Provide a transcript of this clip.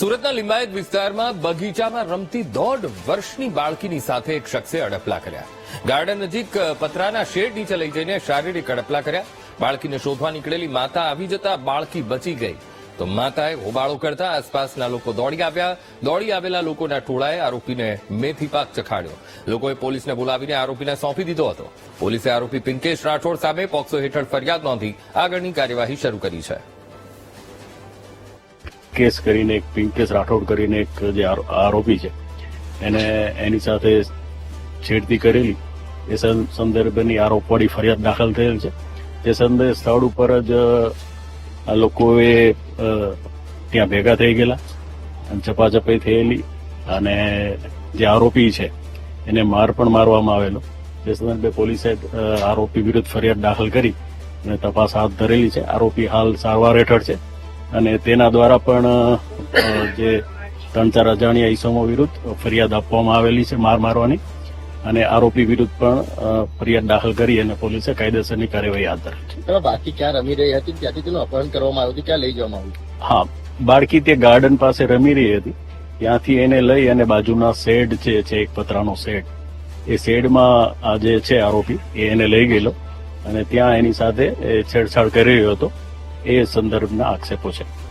સુરતના લિંબાયત વિસ્તારમાં બગીચામાં રમતી દોઢ વર્ષની બાળકીની સાથે એક શખ્સે અડપલા કર્યા. ગાર્ડન નજીક પતરાના શેડ નીચે લઈ જઈને શારીરિક અડપલા કર્યા. બાળકીને શોધવા નીકળેલી માતા આવી જતા બાળકી બચી ગઈ. તો માતાએ હોબાળો કરતા આસપાસના લોકો દોડી આવ્યા. દોડી આવેલા લોકોના ટોળાએ આરોપીને મેથી પાક ચખાડ્યો. લોકોએ પોલીસને બોલાવીને આરોપીને સોંપી દીધો હતો. પોલીસે આરોપી પિંકેશ રાઠોડ સામે પોક્સો હેઠળ ફરિયાદ નોંધી આગળની કાર્યવાહી શરૂ કરી છે. કેસ કરીને, એક પિંકેશ રાઠોડ કરીને એક જે આરો- આરોપી છે, એને એની સાથે છેડતી કરેલી. એ સંદર્ભેની આરોપવાળી ફરિયાદ દાખલ થયેલ છે. તે સંદર્ભે સ્થળ ઉપર જ આ લોકોએ ત્યાં ભેગા થઈ ગયેલા ચપાચપાઈ થયેલી અને જે આરોપી છે, એને માર પણ મારવામાં આવેલો. તે સંદર્ભે પોલીસે આરોપી વિરુદ્ધ ફરિયાદ દાખલ કરી અને તપાસ હાથ ધરેલી છે. આરોપી હાલ સારવાર હેઠળ છે. અને તેના દ્વારા પણ જે ત્રણ ચાર અજાણ્યા ઈસમો વિરુદ્ધ ફરિયાદ આપવામાં આવેલી છે માર મારવાની અને આરોપી વિરુદ્ધ પણ ફરિયાદ દાખલ કરી અને પોલીસે કાયદેસરની કાર્યવાહી હાથ ધરી છે. બાકી ક્યાં રમી રહી હતી ત્યાંથી તેનું અપહરણ કરવામાં આવ્યું હતું ક્યાં લઈ જવામાં આવ્યું હા બાળકી તે ગાર્ડન પાસે રમી રહી હતી ત્યાંથી એને લઈ અને બાજુના શેડ છે છે એક પતરાનો શેડ એ શેડમાં આ જે છે આરોપી એ એને લઈ ગયેલો અને ત્યાં એની સાથે એ છેડછાડ કરી રહ્યો હતો. એ સંદર્ભના આક્ષેપો છે.